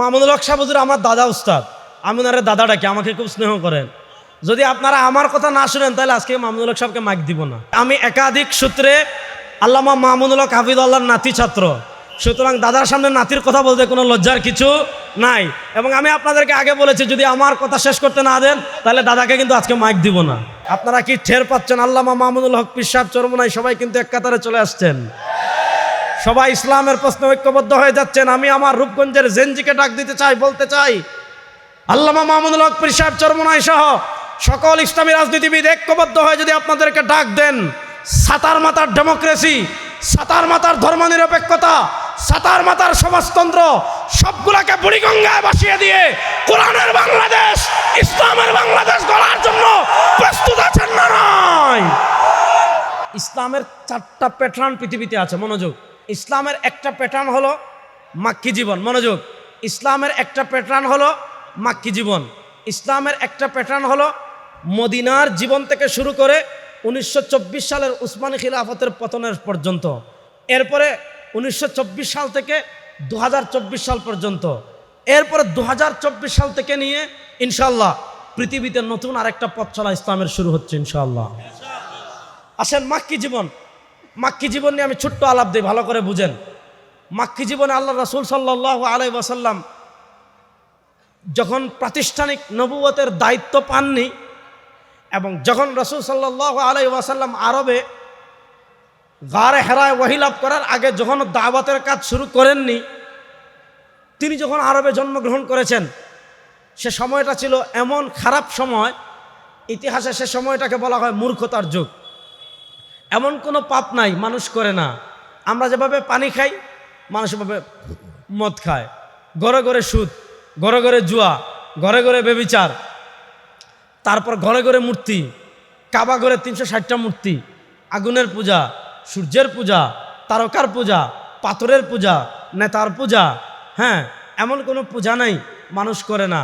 মামুনুল হক সাহেব হুজুর আমার দাদা উস্তাদ। আমি ওনারে দাদা ডাকি, আমাকে খুব স্নেহ করেন। যদি আপনারা আমার কথা না শুনেন, তাহলে আজকে মামুনুল হক সাহেবকে মাইক দিব না। আমি একাধিক সূত্রে আল্লামা মামুনুল হক হাফিজ আল্লাহর নাতি ছাত্র। সুতরাং দাদার সামনে নাতির কথা বলতে কোনো লজ্জার কিছু নাই। এবং আমি আপনাদেরকে আগে বলেছি, যদি আমার কথা শেষ করতে না দেন, তাহলে দাদাকে কিন্তু আজকে মাইক দিব না। আপনারা কি ঠের পাচ্ছেন? আল্লামা মামুনুল হক পিসাব চরমনাই সবাই কিন্তু এক কাতারে চলে আসছেন। সবাই ইসলামের প্রশ্নে ঐক্যবদ্ধ হয়ে যাচ্ছেন। আমি আমার রূপগঞ্জের জেনজিকে ডাক দিতে চাই, বলতে চাই। আল্লামা মাহমুদুল হক পীর সাহেব, চরমনাই সহ সকল ইসলামী রাজনীতিবিদ ঐক্যবদ্ধ হয়ে যদি আপনাদেরকে ডাক দেন, সাতার মাতার ডেমোক্রেসি, সাতার মাতার ধর্মনিরপেক্ষতা, সাতার মাতার সমাজতন্ত্র, সবগুলাকে বুড়িগঙ্গায় বসিয়ে দিয়ে কোরআনের বাংলাদেশ, ইসলামের বাংলাদেশ গড়ার জন্য প্রস্তুত আছেন না নয় ইসলামের চারটা প্যাটার্ন পৃথিবীতে আছে, মনোযোগ। ইসলামের একটা প্যাটার্ন হলো মাক্কি জীবন। মনোযোগ। ইসলামের একটা প্যাটার্ন হলো মাক্কি জীবন। ইসলামের একটা প্যাটার্ন হলো মদিনার জীবন থেকে শুরু করে উনিশশো চব্বিশ সালের উসমানী খিলাফতের পতনের পর্যন্ত। এরপরে উনিশশো চব্বিশ সাল থেকে দু হাজার চব্বিশ সাল পর্যন্ত। এরপরে দু হাজার চব্বিশ সাল থেকে নিয়ে ইনশাল্লাহ পৃথিবীতে নতুন আরেকটা পথ চলা ইসলামের শুরু হচ্ছে ইনশাল্লাহ আসেন মাক্কি জীবন। মাক্কি জীবন নিয়ে আমি ছোট্ট আলাপ দিই, ভালো করে বুঝেন। মাক্কি জীবনে আল্লাহ রাসুল সাল্লাহ আলাই ওয়াসাল্লাম যখন প্রাতিষ্ঠানিক নবুয়তের দায়িত্ব পাননি এবং যখন রসুল সাল্লাহ আলাই ওয়াসাল্লাম আরবে গারে হেরায় ওয়াহিলাভ করার আগে যখন দাওয়াতের কাজ শুরু করেননি, তিনি যখন আরবে জন্মগ্রহণ করেছেন, সে সময়টা ছিল এমন খারাপ সময়, ইতিহাসে সে সময়টাকে বলা হয় মূর্খতার যুগ। এমন কোনো পাপ নাই, মানুষ করে না। আমরা যেভাবে পানি খাই, মানুষ এভাবে মদ খায়। ঘরে ঘরে সুদ, ঘরে ঘরে জুয়া, ঘরে ঘরে বেবিচার, তারপর ঘরে ঘরে মূর্তি, কাবা ঘরে তিনশো ষাটটা মূর্তি, আগুনের পূজা, সূর্যের পূজা, তারকার পূজা, পাথরের পূজা, নেতার পূজা হ্যাঁ এমন কোনো পূজা নাই, মানুষ করে না।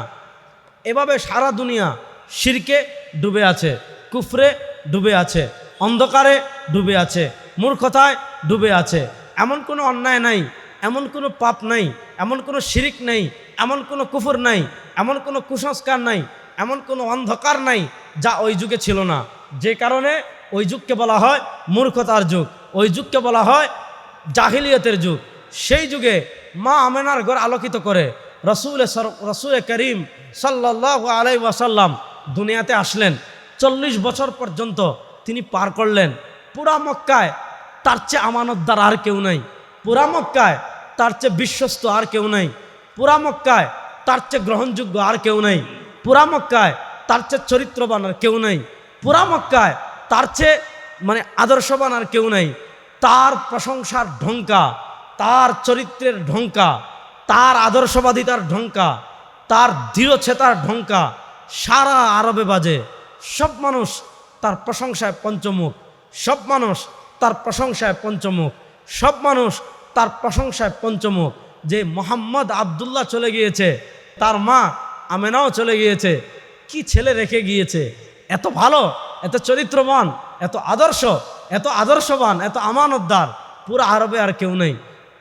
এভাবে সারা দুনিয়া শিরকে ডুবে আছে, কুফরে ডুবে আছে। অন্ধকারে ডুবে আছে, মূর্খতায় ডুবে আছে। এমন কোনো অন্যায় নাই, এমন কোনো পাপ নাই, এমন কোনো শিরিক নাই, এমন কোনো কুফর নাই, এমন কোনো কুসংস্কার নাই, এমন কোনো অন্ধকার নাই যা ওই যুগে ছিল না। যে কারণে ওই যুগকে বলা হয় মূর্খতার যুগ, ওই যুগকে বলা হয় জাহিলিয়তের যুগ। সেই যুগে মা আমেনার ঘর আলোকিত করে, রসুল রসুল করিম সাল্লাহ আলাই ওয়াসাল্লাম দুনিয়াতে আসলেন। চল্লিশ বছর পর্যন্ত তিনি পার করলেন। পুরা মক্কায় তার চেয়ে আমানতদার আর কেউ নাই। পুরা মক্কায় তার চেয়ে বিশ্বস্ত আর কেউ নাই। পুরা মক্কায় তার চেয়ে গ্রহণযোগ্য আর কেউ নাই। পুরা মক্কায় তার চেয়ে চরিত্রবান আর কেউ নাই। পুরা মক্কায় তার চেয়ে মানে আদর্শবান আর কেউ নাই। তার প্রশংসার ঢঙ্কা তার চরিত্রের ঢঙ্কা তার আদর্শবাদিতার ঢঙ্কা তার দৃঢ়ছেতার ঢঙ্কা সারা আরবে বাজে। সব মানুষ তার প্রশংসায় পঞ্চমুখ। সব মানুষ তার প্রশংসায় পঞ্চমুখ। সব মানুষ তার প্রশংসায় পঞ্চমুখ। যে মোহাম্মদ আবদুল্লাহ চলে গিয়েছে, তার মা আমেনাও চলে গিয়েছে, কি ছেলে রেখে গিয়েছে? এত ভালো, এত চরিত্রবান, এত আদর্শ, এত আদর্শবান, এত আমানতদার, পুরো আরবে আর কেউ নেই।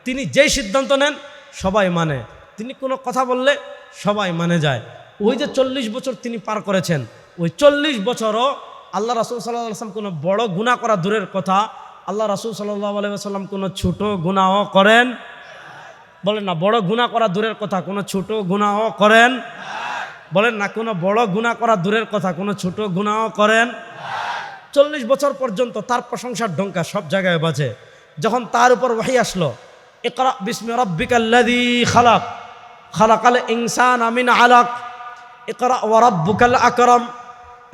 তিনি যেই সিদ্ধান্ত নেন, সবাই মানে। তিনি কোনো কথা বললে সবাই মানে যায়। ওই যে চল্লিশ বছর তিনি পার করেছেন, ওই চল্লিশ বছরও আল্লাহ রাসুল সাল্লাহ আসলাম কোনো বড় গুণা করা দূরের কথা। আল্লাহ রাসুল সাল্লাহ আলাইসাল্লাম কোনো ছোট গুণাও করেন? বলেন না, বড় গুণা করা দূরের কথা, কোনো ছোট গুণাও করেন? বলেন না, কোনো বড় গুণা করা দূরের কথা, কোনো ছোট গুণাও করেন? চল্লিশ বছর পর্যন্ত তার প্রশংসার ঢঙ্কা সব জায়গায় বাজে। যখন তার উপর ওয়াহি আসলো, ইকরা বিস্মি রব্বিকাল্লাযী খালাক, খালাকাল ইনসান আমিন আলাক, ইকরা ওয়া রাব্বুকাল আকরাম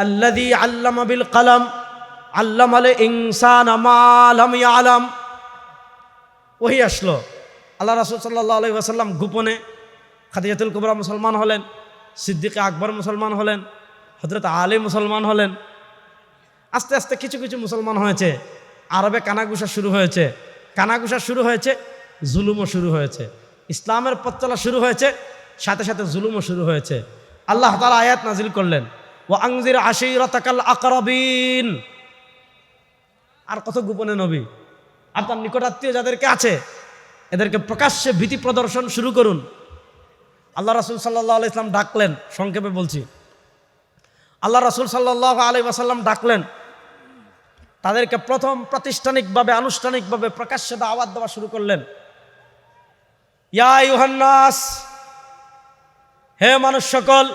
আল্লাযী আল্লামা বিল কলম। আল্লামাল ইনসান মা লাম ইয়ালাম। ওহি আসলো। আল্লাহ রাসূল আলাইহি ওয়াসাল্লাম গোপনে খাদিজাতুল কুবরা মুসলমান হলেন, সিদ্দিকে আকবর মুসলমান হলেন হজরত আলী মুসলমান হলেন। আস্তে আস্তে কিছু কিছু মুসলমান হয়েছে। আরবে কানাগুসা শুরু হয়েছে। কানাগুসা শুরু হয়েছে, জুলুমও শুরু হয়েছে। ইসলামের পথ চলা শুরু হয়েছে, সাথে সাথে জুলুমও শুরু হয়েছে। আল্লাহ তালা আয়াত নাজিল করলেন। আংজির আশিরতাকাল আকরবিন। আর কত গোপনে নবী? আপনার নিকটাত্মীয় যাদেরকে আছে, এদেরকে প্রকাশ্যে ভীতি প্রদর্শন শুরু করুন। আল্লাহ রাসুল সাল্লাহ আলি ইসলাম ডাকলেন, সংক্ষেপে বলছি। আল্লাহ রাসুল সাল্লাহ আলি ওয়াসাল্লাম ডাকলেন, তাদেরকে প্রথম প্রাতিষ্ঠানিকভাবে, আনুষ্ঠানিকভাবে প্রকাশ্যে দাওয়াত দেওয়া শুরু করলেন। ইয়া ইউহান্নাস হে মানুষ সকল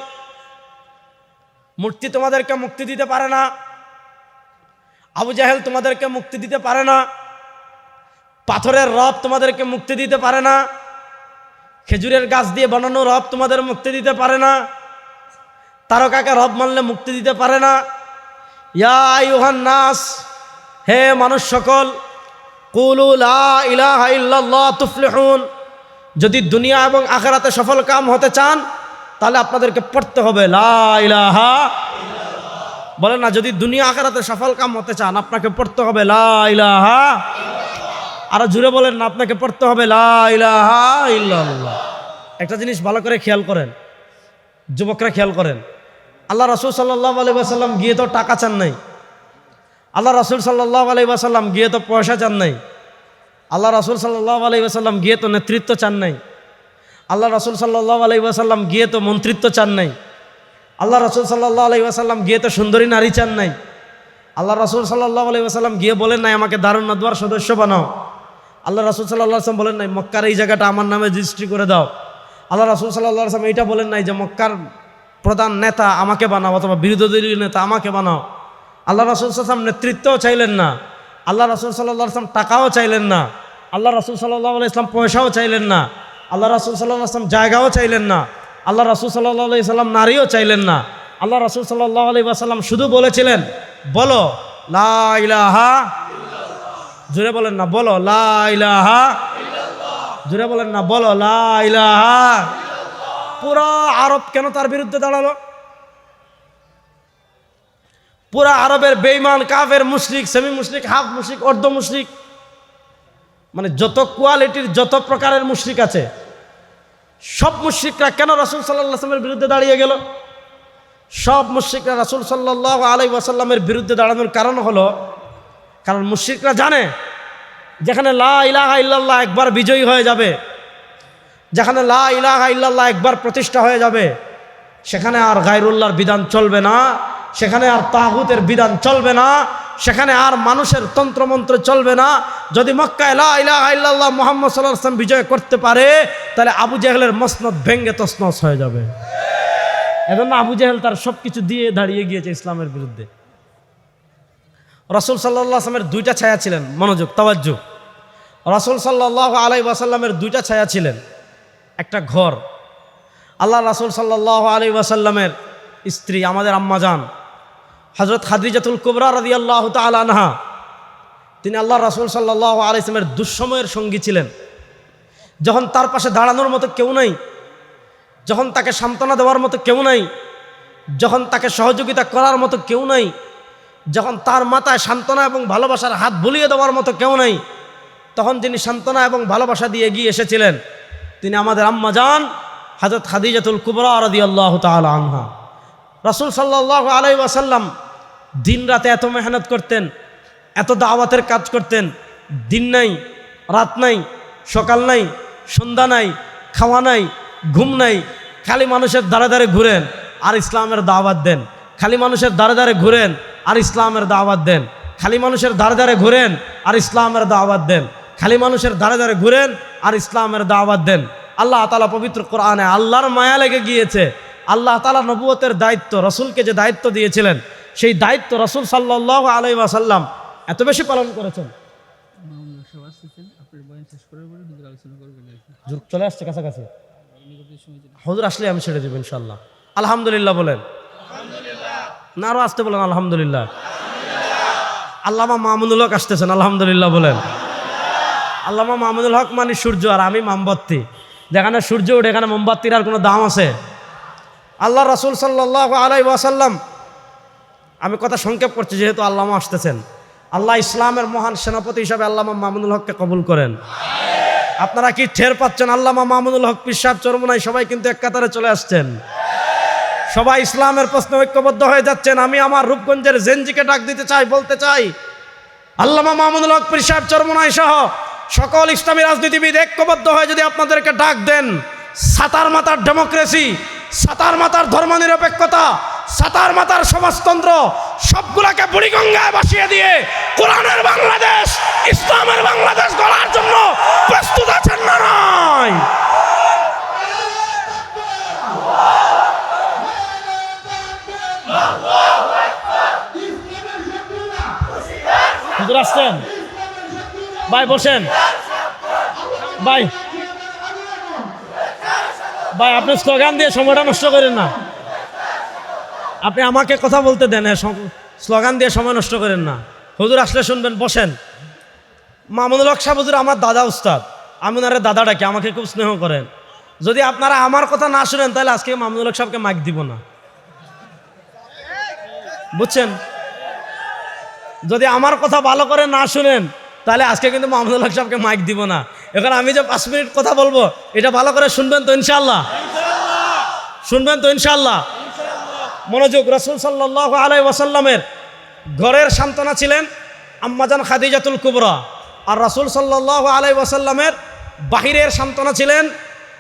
মূর্তি তোমাদেরকে মুক্তি দিতে পারে না। আবু জাহেল তোমাদেরকে মুক্তি দিতে পারে না। পাথরের রব তোমাদেরকে মুক্তি দিতে পারে না। খেজুরের গাছ দিয়ে বানানো রব তোমাদের মুক্তি দিতে পারে না। তারকাকে রব মানলে মুক্তি দিতে পারে না। ইয়া ইউহান নাস, হে মানুষ সকল, কুলু লা ইলাহা ইল্লাল্লাহ যদি দুনিয়া এবং আখেরাতে সফল কাম হতে চান তাহলে আপনাদেরকে পড়তে হবে, লা ইলাহা বলেন না, যদি দুনিয়া আখেরাতে সফল কাম হতে চান, আপনাকে পড়তে হবে, লা ইলাহা আরও জুড়ে বলেন না, আপনাকে পড়তে হবে, লা ইলাহা ইল্লাল্লাহ। একটা জিনিস ভালো করে খেয়াল করেন, যুবকরা খেয়াল করেন। আল্লাহ রসুল সাল্লাহ আলি আসাল্লাম গিয়ে তো টাকা চান নাই। আল্লাহ রসুল সাল্লাহ আলি আসাল্লাম গিয়ে তো পয়সা চান নাই। আল্লাহ রসুল সাল্লাহ আলি আসাল্লাম গিয়ে তো নেতৃত্ব চান নাই। আল্লাহ রসুল সাল্লাহ আলি আসাল্লাম গিয়ে তো মন্ত্রিত্ব চান নাই। আল্লাহ রসুল সাল্লাহ আলি আসাল্লাম গিয়ে তো সুন্দরী নারী চান নাই। আল্লাহ রসুল সাল্লাহ আলি আসাল্লাম গিয়ে বলেন নাই, আমাকে দারুণ নদওয়ার সদস্য বানাও। আল্লাহ রসুল সাল্লাহ আসলাম বলেন নাই, মক্কার এই জায়গাটা আমার নামে রেজিস্ট্রি করে দাও। আল্লাহ রসুল সাল্লাহ আসলাম এইটা বলেন নাই যে, মক্কার প্রধান নেতা আমাকে বানাও অথবা বিরোধী নেতা আমাকে বানাও। আল্লাহ রসুল সাল্লাম নেতৃত্বও চাইলেন না। আল্লাহ রসুল সাল্লাহ আসলাম টাকাও চাইলেন না। আল্লাহ রসুল সাল্লাহ ইসলাম পয়সাও চাইলেন না। আল্লাহ রসুল সাল্লাহ আসলাম জায়গাও চাইলেন না। আল্লাহ রসুল সাল্লাহ সাল্লাম নারীও চাইলেন না। আল্লাহ রসুল সাল্লাহ আলি আসাল্লাম শুধু বলেছিলেন, বলো, লা ইলাহা জুড়ে বলেন না, বলো, লা ইলাহা জুড়ে বলেন না, বলো, লা ইলাহা পুরা আরব কেন তার বিরুদ্ধে দাঁড়াল? পুরা আরবের বেইমান কাফের, মুশরিক সেমি মুশরিক হাফ মুশরিক অর্ধ মুশরিক মানে যত কোয়ালিটির যত প্রকারের মুশরিক আছে, সব মুশরিকরা কেন রাসুল সাল্লাহ আসলামের বিরুদ্ধে দাঁড়িয়ে গেল? সব মুশরিকরা রাসুল সাল্লাহ আলাই ওয়াসাল্লামের বিরুদ্ধে দাঁড়ানোর কারণ হলো, কারণ মুশরিকরা জানে যেখানে লা ইলাহা ইল্লাল্লাহ একবার বিজয়ী হয়ে যাবে, যেখানে লা ইলাহা ইল্লাল্লাহ একবার প্রতিষ্ঠা হয়ে যাবে, সেখানে আর গায়রুল্লাহর বিধান চলবে না, সেখানে আর তাহুতের বিধান চলবে না সেখানে আর মানুষের তন্ত্রমন্ত্র চলবে না। যদি মক্কায় লা ইলাহা ইল্লাল্লাহ মোহাম্মদ সাল্লাহ আসলাম বিজয় করতে পারে, তাহলে আবু জাহেলের মসনদ ভেঙ্গে তসনস হয়ে যাবে। এজন্য আবু জাহেল তার সব কিছু দিয়ে দাঁড়িয়ে গিয়েছে ইসলামের বিরুদ্ধে। রসুল সাল্লাহ আসলামের দুইটা ছায়া ছিলেন, মনোযোগ, তাওয়াজ্জু। রসুল সাল্লাহ আলাই ওয়াসাল্লামের দুইটা ছায়া ছিলেন, একটা ঘর। আল্লাহ রাসুল সাল্লাহ আলী ওয়াসাল্লামের স্ত্রী, আমাদের আম্মা আম্মাজান হজরত খাদিজাতুল কুবরা রদি আল্লাহ তালানহা তিনি আল্লাহ রাসুল সাল্লাহ আলাইসলামের দুঃসময়ের সঙ্গী ছিলেন। যখন তার পাশে দাঁড়ানোর মতো কেউ নাই, যখন তাকে সান্ত্বনা দেওয়ার মতো কেউ নাই, যখন তাকে সহযোগিতা করার মতো কেউ নাই, যখন তার মাথায় সান্ত্বনা এবং ভালোবাসার হাত বুলিয়ে দেওয়ার মতো কেউ নাই, তখন যিনি সান্ত্বনা এবং ভালোবাসা দিয়ে এগিয়ে এসেছিলেন, তিনি আমাদের আম্মা যান হাজরত খাদিজাতুল কুবরা রদি আল্লাহ তাল আনহা। রসুল সাল্লাহ আলাই ওয়াসাল্লাম দিন রাতে এত মেহনত করতেন, এত দাওয়াতের কাজ করতেন, দিন নাই, রাত নাই, সকাল নাই, সন্ধ্যা নাই, খাওয়া নাই, ঘুম নাই, খালি মানুষের দ্বারে দ্বারে ঘুরেন, আর ইসলামের দাওয়াত দেন। খালি মানুষের দ্বারে দ্বারে ঘুরেন, আর ইসলামের দাওয়াত দেন। খালি মানুষের দ্বারে দ্বারে ঘুরেন, আর ইসলামের দাওয়াত দেন। খালি মানুষের দ্বারে দ্বারে ঘুরেন, আর ইসলামের দাওয়াত দেন। আল্লাহ তালা পবিত্র কোরআনে আল্লাহর মায়া লেগে গিয়েছে। আল্লাহ তালা নবুয়তের দায়িত্ব, রসুলকে যে দায়িত্ব দিয়েছিলেন সেই দায়িত্ব রসুল সাল্লাহ আলাই আসাল্লাম এত বেশি পালন করেছেন। চলে আসছে কাছাকাছি। হুজুর আসলে আমি ছেড়ে দেবো ইনশাল্লাহ আলহামদুলিল্লাহ বলেন। না, আরও আসতে বলেন, আলহামদুলিল্লাহ। আল্লামা মামুনুল হক আসতেছেন, আলহামদুলিল্লাহ বলেন। আল্লামা মামুনুল হক মানে সূর্য আর আমি মোমবাতি। যেখানে সূর্য ওঠে, এখানে মোমবাতির আর কোনো দাম আছে? আল্লাহ রসুল সাল্লাহ আলাই ওয়াসাল্লাম আমি কথা সংক্ষেপ করছি, যেহেতু আল্লামা আসতেছেন। আল্লাহ ইসলামের মহান সেনাপতি হিসাবে আল্লামা মামুনুল হককে কবুল করেন। আপনারা কি ঠের পাচ্ছেন? আল্লামা মামুনুল হক পিসাব চরমনাই সবাই কিন্তু এক কাতারে চলে আসছেন। সবাই ইসলামের প্রশ্নে ঐক্যবদ্ধ হয়ে যাচ্ছেন। আমি আমার রূপগঞ্জের জেনজিকে ডাক দিতে চাই, বলতে চাই, আল্লামা মামুনুল হক পিসাব চরমনাই সহ সকল ইসলামী রাজনীতিবিদ ঐক্যবদ্ধ হয়ে যদি আপনাদেরকে ডাক দেন, সাতার মাতার ডেমোক্রেসি, সাতার মাতার ধর্মনিরপেক্ষতা সাতার মাতার সমাজতন্ত্র সবগুলাকে বুড়িগঙ্গায় বসিয়ে দিয়ে কোরআনের বাংলাদেশ, ইসলামের বাংলাদেশ গড়ার জন্য প্রস্তুত আছেন না নয় আসছেন? ভাই, বসেন। ভাই ভাই, আপনি স্লোগান দিয়ে সময়টা নষ্ট করেন না। আপনি আমাকে কথা বলতে দেন হ্যাঁ, স্লোগান দিয়ে সময় নষ্ট করেন না। হুজুর আসলে শুনবেন বসেন। মামুনুল হক সাহেব হুজুর আমার দাদা উস্তাদ। আমি ওনারে ডাকি আমাকে খুব স্নেহ করেন। যদি আপনারা আমার কথা না শুনেন তাহলে আজকে মামুনুল হক সাহেবকে মাইক দিব না। বুঝছেন? যদি আমার কথা ভালো করে না শুনেন তাহলে আজকে কিন্তু মাহমুদুল হক সাহেবকে মাইক দিব না। এখন আমি যে পাঁচ মিনিট কথা বলব এটা ভালো করে শুনবেন তো ইনশাল্লাহ শুনবেন তো ইনশাল্লাহ মনোযোগ রসুল সাল্লাহ আলাই ওয়াসাল্লামের ঘরের সান্ত্বনা ছিলেন আম্মাজান খাদিজাতুল কুবরা। আর রসুল সাল্লাহ আলাই ওয়াসাল্লামের বাহিরের সান্ত্বনা ছিলেন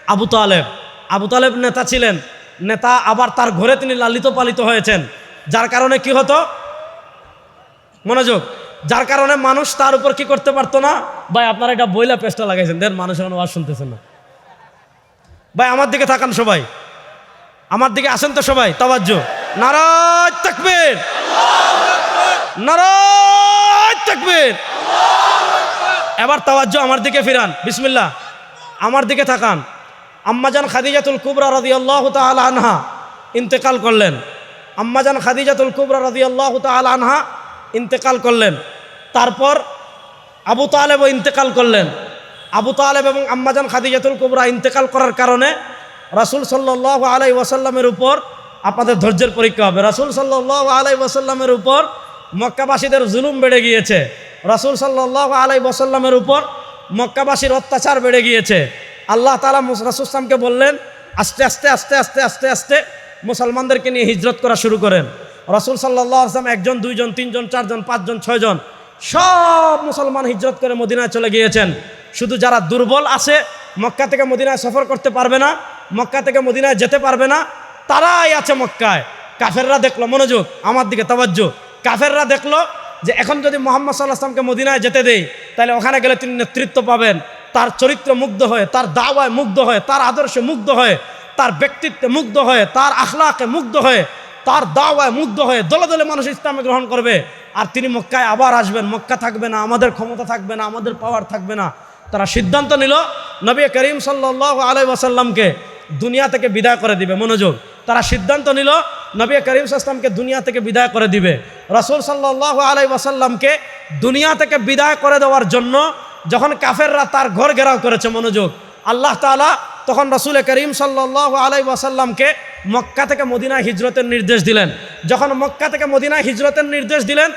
আবু তালেব। আবু তালেব নেতা ছিলেন। নেতা আবার তার ঘরে তিনি লালিত পালিত হয়েছেন। যার কারণে কি হতো? মনোযোগ। যার কারণে মানুষ তার উপর কি করতে পারতো না? ভাই, আপনারা এটা বইলা পেস্টটা লাগাইছেন। দেন মানুষ এখন আওয়াজ শুনতেছে না। ভাই, আমার দিকে থাকান সবাই। আমার দিকে আসেন তো সবাই তাবাজ্য নারাজ তাকবীর। নারাজ তাকবীর। এবার তাওয়াজ্য আমার দিকে ফিরান, বিসমিল্লাহ। আমার দিকে তাকান আম্মাজান খাদিজাতুল কুবরা রাদিয়াল্লাহু তাআলা আনহা ইন্তেকাল করলেন। আম্মাজান খাদিজাতুল কুবরা রাদিয়াল্লাহু তাআলা আনহা ইন্তেকাল করলেন। তারপর আবু তালেবও ইন্তেকাল করলেন। আবু তালেব এবং আম্মাজান খাদিজাতুল কুবরা ইন্তেকাল করার কারণে রাসূল সাল্লাহ আলাই ওয়াসাল্লামের উপর আপনাদের ধৈর্যের পরীক্ষা হবে। রাসূল সাল্লাহ আলাই ওয়াসাল্লামের উপর মক্কাবাসীদের জুলুম বেড়ে গিয়েছে। রাসূল সাল্লাহ আলাই ওয়াসাল্লামের উপর মক্কাবাসীর অত্যাচার বেড়ে গিয়েছে। আল্লাহ তালা রাসুলসামকে বললেন, আস্তে আস্তে আস্তে আস্তে আস্তে আস্তে মুসলমানদেরকে নিয়ে হিজরত করা শুরু করেন। রসুল সাল্লাহ আসলাম একজন, দুইজন, তিনজন, চারজন, পাঁচজন, ছয়জন সব মুসলমান হিজরত করে মদিনায় চলে গিয়েছেন। শুধু যারা দুর্বল আছে মক্কা থেকে মদিনায় সফর করতে পারবে না মক্কা থেকে মদিনায় যেতে পারবে না, তারাই আছে মক্কায়। কাফেররা দেখল, মনোযোগ, আমার দিকে তাবাজ্য কাফেররা দেখল যে এখন যদি মোহাম্মদ সাল্লাহ আসলামকে মদিনায় যেতে দেই, তাহলে ওখানে গেলে তিনি নেতৃত্ব পাবেন। তার চরিত্র মুগ্ধ হয়ে, তার দাওয়ায় মুগ্ধ হয়ে, তার আদর্শে মুগ্ধ হয়ে, তার ব্যক্তিত্বে মুগ্ধ হয়ে, তার আখলাকে মুগ্ধ হয়ে, তার দাওয়ায় মুগ্ধ হয়ে দলে দলে মানুষ ইসলামে গ্রহণ করবে। আর তিনি মক্কায় আবার আসবেন। মক্কা থাকবে না, আমাদের ক্ষমতা থাকবে না, আমাদের পাওয়ার থাকবে না। তারা সিদ্ধান্ত নিল, নবী করিম সাল্লাহ আলাই ওয়াসাল্লামকে দুনিয়া থেকে বিদায় করে দিবে, মনোযোগ। তারা সিদ্ধান্ত নিল, নবী করিম সাল্লামকে দুনিয়া থেকে বিদায় করে দিবে। রসুল সাল্লাহ আলাই ওয়াসাল্লামকে দুনিয়া থেকে বিদায় করে দেওয়ার জন্য যখন কাফেররা তার ঘর ঘেরাও করেছে মনোযোগ, আল্লাহ তালা তখন রসুল করিম সাল্লাহ আলাই ওয়াসাল্লামকে মক্কা থেকে মদিনায় হিজরতের নির্দেশ দিলেন। যখন মক্কা থেকে মদিনায় হিজরতের নির্দেশ দিলেন,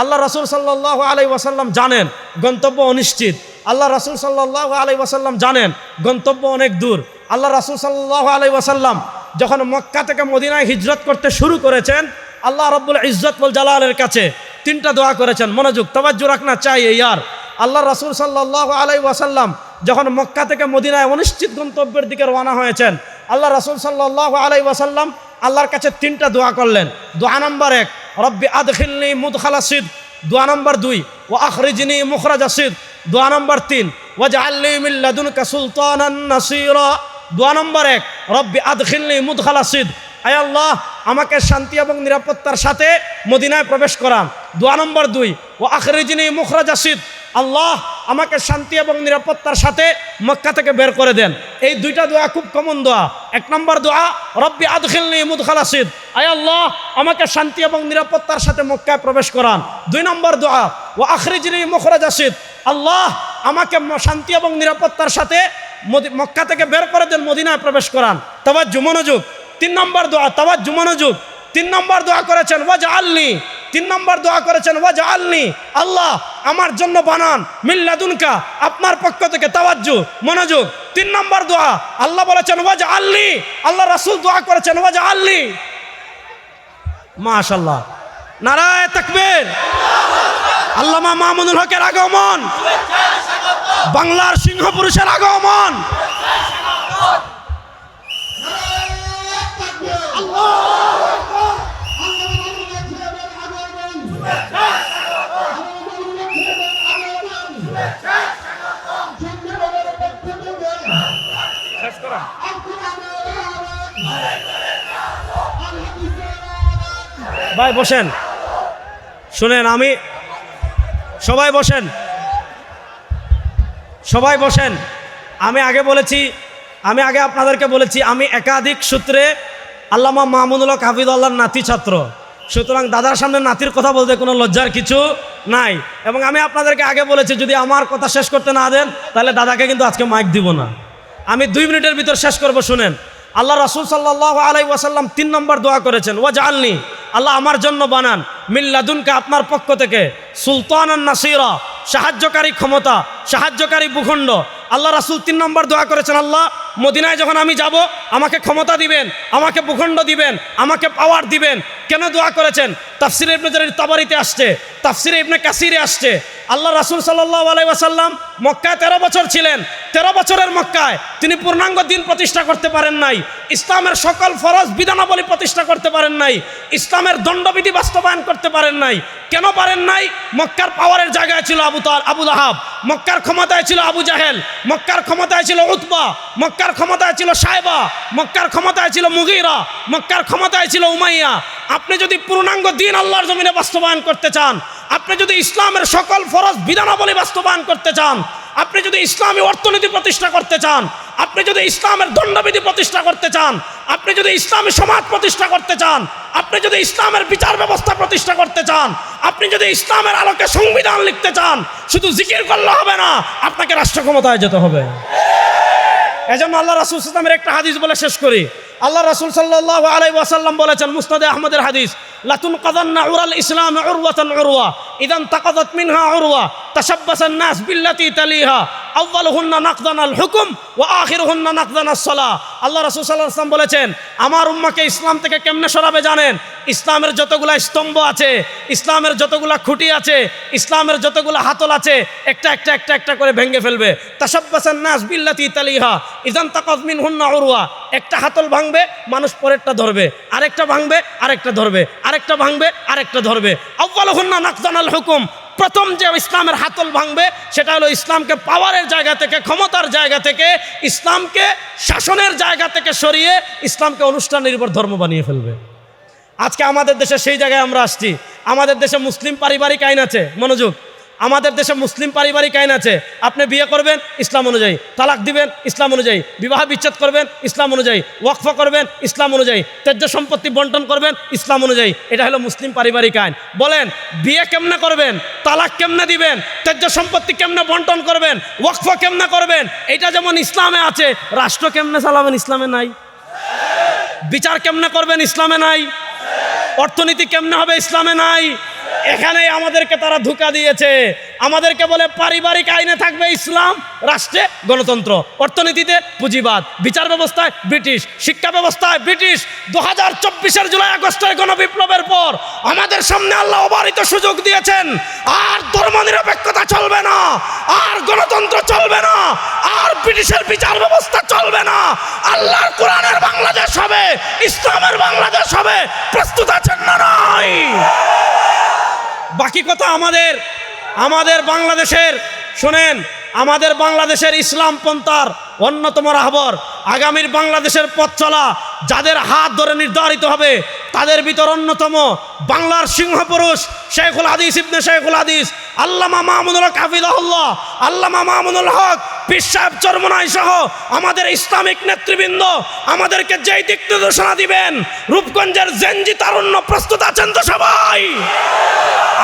আল্লাহ রসুল সাল্লাহ আলাই ওয়াসাল্লাম জানেন, গন্তব্য অনিশ্চিত। আল্লাহ রসুল সাল্লাহ আলাই ওয়াসাল্লাম জানেন, গন্তব্য অনেক দূর। আল্লাহ রসুল সাল্লাহ আলাই ওয়াসাল্লাম যখন মক্কা থেকে মদিনায় হিজরত করতে শুরু করেছেন, আল্লাহ রব্বুল ইজ্জত বল জালালের কাছে তিনটা দোয়া করেছেন, মনোযোগ তবাজ্জু রাখনা, চাই ইয়ার। আল্লাহ রসুল সাল্লাহ আলাই ওয়াসাল্লাম যখন মক্কা থেকে মদিনায় অনিশ্চিত গন্তব্যের দিকে রওনা হয়েছেন, আল্লাহ রসুল সাল্লাহ আলাই ওয়াসাল্লাম আল্লাহর কাছে তিনটা দোয়া করলেন। দোয়া নম্বর এক, রব্বি আদখিলনি মুদখালা সিদ। দোয়া নম্বর দুই ও আখরিজনি মুখরাজ আসিদ দোয়া নম্বর তিন ওয়াজ আল্লি মিল্লাদুনকা সুলতানান নাসিরা। দোয়া নম্বর এক, রব্বি আদখিলনি মুদখালা আসিদ আয় আল্লাহ, আমাকে শান্তি এবং নিরাপত্তার সাথে মদিনায় প্রবেশ করান। দোয়া নম্বর দুই ও আখরিজিনী মুখরাজ আসিদ আল্লাহ আমাকে শান্তি এবং নিরাপত্তার সাথে মক্কা থেকে বের করে দেন। এই দুইটা দোয়া খুব কমন দোয়া। এক নম্বর দোয়া, রব্বি আদখিলনি মুদখাল আসিদ আয় আল্লাহ, আমাকে শান্তি এবং নিরাপত্তার সাথে মক্কায় প্রবেশ করান। দুই নম্বর দোয়া ও আখরিজনি মুখরাজ আসিদ আল্লাহ, আমাকে শান্তি এবং নিরাপত্তার সাথে মক্কা থেকে বের করে দেন, মদিনায় প্রবেশ করান। তবার মনোযোগ। তিন নম্বর দোয়া তবার মনোযোগ। তিন নম্বর দোয়া করেছেন ওয়াজ আল্লি তিন নম্বর দোয়া করেছেন ওয়াজা আলনি আল্লাহ আমার জন্য বানান মিল্লাদুনকা আপনার পক্ষ থেকে তাওয়াজ্জু, মনোযোগ। তিন নম্বর দোয়া, আল্লাহ বলেছেন ওয়াজা আলনি আল্লাহ রাসুল দোয়া করেছেন ওয়াজা আলনি মাশাল্লাহ নারায় তাকবীর। আল্লামা মামুনুল হকের আগমন। বাংলার সিংহ পুরুষের আগমন ভাই, বসেন। শুনেন, আমি সবাই বসেন। সবাই বসেন। আমি আগে বলেছি আমি আগে আপনাদেরকে বলেছি, আমি একাধিক সূত্রে আল্লামা মাহমুদুল্লাহ হাফিদুল্লাহর নাতি ছাত্র। সুতরাং দাদার সামনে নাতির কথা বলতে কোনো লজ্জার কিছু নাই। এবং আমি আপনাদেরকে আগে বলেছি, যদি আমার কথা শেষ করতে না দেন, তাহলে দাদাকে কিন্তু আজকে মাইক দিব না। আমি দুই মিনিটের ভিতর শেষ করব, শুনেন। আল্লাহ রাসুল সাল্লাহ আলাই ওয়াসাল্লাম তিন নম্বর দোয়া করেছেন ও জাননি আল্লাহ আমার জন্য বানান মিল্লাদুনকে আপনার পক্ষ থেকে সুলতান নাসিরা, সাহায্যকারী ক্ষমতা, সাহায্যকারী ভূখণ্ড আল্লাহ রাসুল তিন নম্বর দোয়া করেছেন, আল্লাহ, মদিনায় যখন আমি যাব, আমাকে ক্ষমতা দিবেন, আমাকে ভূখণ্ড দিবেন, আমাকে পাওয়ার দিবেন। কেন দোয়া করেছেন? তাফসির ইবনে জারির তাবারিতে আসছে, তাফসিরে ইবনে কাসিরে আসছে। আল্লাহ রাসুল সাল্লাহ আলাই ওয়াসাল্লাম মক্কায় তেরো বছর ছিলেন। তেরো বছরের মক্কায় তিনি পূর্ণাঙ্গ দিন প্রতিষ্ঠা করতে পারেন নাই। ইসলামের সকল ফরজ বিধানাবলী প্রতিষ্ঠা করতে পারেন নাই। ইসলামের দণ্ডবিধি বাস্তবায়ন করতে পারেন নাই। কেন পারেন নাই? মক্কার পাওয়ারের জায়গায় ছিল আবু তার আবু লাহাব মক্কার ক্ষমতায় ছিল আবু জাহেল। মক্কার ক্ষমতায় ছিল উতবা, মক্কার ক্ষমতায় ছিল সাহেবা মক্কার ক্ষমতায় ছিল মুগিরা, মক্কার ক্ষমতায় ছিল উমাইয়া। আপনি যদি পূর্ণাঙ্গ দিন আল্লাহর জমিনে বাস্তবায়ন করতে চান, আপনি যদি ইসলামের সকল ফরজ বিধানাবলী বাস্তবায়ন করতে চান, আপনি যদি ইসলামী অর্থনীতি প্রতিষ্ঠা করতে চান, আপনি যদি ইসলামের দণ্ডবিধি প্রতিষ্ঠা করতে চান, আপনি যদি ইসলামী সমাজ প্রতিষ্ঠা করতে চান, আপনি যদি ইসলামের বিচার ব্যবস্থা প্রতিষ্ঠা করতে চান আপনি যদি ইসলামের আলোকে সংবিধান লিখতে চান, শুধু জিকির করলে হবে না, আপনাকে রাষ্ট্র ক্ষমতায় যেতে হবে। এজন্য আল্লাহ রাসুল ইসলামের একটা হাদিস বলে শেষ করি। আল্লাহ রাসুল সাল্লাহ আলাই ওয়াসাল্লাম বলেছেন মুস্তাদে আহমদের হাদিস লাতুন কাদান্না উরাল ইসলাম উরওয়াতান উরওয়া, ইদান তাকাদাত মিনহা উরওয়া, তাশাব্বাসান নাস বিল্লাতি তালিহা, আউয়ালুহুন্না নাকদান আল হুকুম ওয়া আখিরুহুন্না নাকদান আস-সালাহ আল্লাহ রাসূল সাল্লাল্লাহু আলাইহি ওয়াসাল্লাম বলেছেন, আমার উম্মাকে ইসলাম থেকে কেমনে সরাবে জানেন? ইসলামের যতগুলা স্তম্ভ আছে, ইসলামের যতগুলা খুঁটি আছে, ইসলামের যতগুলা হাতল আছে, একটা একটা একটা একটা করে ভেঙে ফেলবে। তাসাব্বাসান নাস বিল্লাতি তালিহা, ইদান তাকাদ মিনহুন্না উরওয়া একটা হাতল ভাঙবে, মানুষ পরেরটা ধরবে। আরেকটা ভাঙবে, আরেকটা ধরবে। আরেকটা ভাঙবে, আরেকটা ধরবে। আউয়ালুহুন্না নাকদান আল হুকুম। প্রথম যে ইসলামের হাতল ভাঙবে, সেটা হলো ইসলামকে পাওয়ারের জায়গা থেকে, ক্ষমতার জায়গা থেকে, ইসলামকে শাসনের জায়গা থেকে সরিয়ে ইসলামকে অনুষ্ঠান নির্ভর ধর্ম বানিয়ে ফেলবে। আজকে আমাদের দেশে সেই জায়গায় আমরা আসছি। আমাদের দেশে মুসলিম পারিবারিক আইন আছে। মনোযোগ। আমাদের দেশে মুসলিম পারিবারিক আইন আছে। আপনি বিয়ে করবেন, ইসলাম অনুযায়ী। তালাক দিবেন, ইসলাম অনুযায়ী। বিবাহ বিচ্ছেদ করবেন, ইসলাম অনুযায়ী। ওয়াকফা করবেন, ইসলাম অনুযায়ী। ত্যায্য সম্পত্তি বন্টন করবেন, ইসলাম অনুযায়ী। এটা হলো মুসলিম পারিবারিক আইন। বলেন, বিয়ে কেমনে করবেন? তালাক কেমনে দিবেন? ত্যায্য সম্পত্তি কেমনে বন্টন করবেন? ওয়াকফা কেমনে করবেন? এটা যেমন ইসলামে আছে, রাষ্ট্র কেমনে চালাবেন? ইসলামে নাই। বিচার কেমনে করবেন? ইসলামে নাই। অর্থনীতি কেমনে হবে? ইসলামে নাই। এখানেই আমাদেরকে তারা ধোকা দিয়েছে। আমাদেরকে বলে পারিবারিক আইনে থাকবে ইসলাম, রাষ্ট্রে গণতন্ত্র, অর্থনীতিতে পুঁজিবাদ, বিচার ব্যবস্থায় ব্রিটিশ, শিক্ষা ব্যবস্থায় ব্রিটিশ। দু হাজার চব্বিশের জুলাই আগস্টের গণবিপ্লবের পর আমাদের সামনে আল্লাহ অবারিত সুযোগ দিয়েছেন। আর ধর্মনিরপেক্ষতা চলবে না, আর গণতন্ত্র চলবে না, আর ব্রিটিশের বিচার ব্যবস্থা চলবে না। আল্লাহর কোরআনের বাংলাদেশ হবে, ইসলামের বাংলাদেশ হবে, প্রস্তুত আছেন না নাই? বাকি কথা আমাদের আমাদের বাংলাদেশের, শোনেন, আমাদের বাংলাদেশের ইসলাম পন্থার অন্যতম রাহবর। আগামীর বাংলাদেশের পথ চলা যাদের হাত ধরে নির্ধারিত হবে, তাদের ভিতর অন্যতম বাংলার সিংহপুরুষ শেখুল হাদিস ইবনে শেখুল হাদিস, আল্লামা মাহমুদুল হক হাফিজাহুল্লাহ, আল্লামা মাহমুদুল হক, পীর সাহেব চরমনাই সহ আমাদের ইসলামিক নেতৃবৃন্দ আমাদেরকে যেই দিক নির্দেশনা দিবেন, রূপগঞ্জের জেনজি তারুণ্য প্রস্তুত আছেন তো সবাই।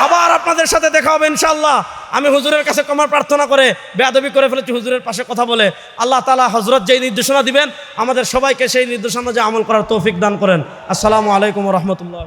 আবার আপনাদের সাথে দেখা হবে ইনশাল্লাহ আমি হুজুরের কাছে কমার প্রার্থনা করে বেয়াদবি করে ফেলেছি, হুজুরের পাশে কথা বলে। আল্লাহ তালা হজরত যেই নির্দেশনা দিবেন, আমাদের সবাইকে সেই নির্দেশনা যে আমল করার তৌফিক দান করেন। আসসালামু আলাইকুম রহমতুল্লাহ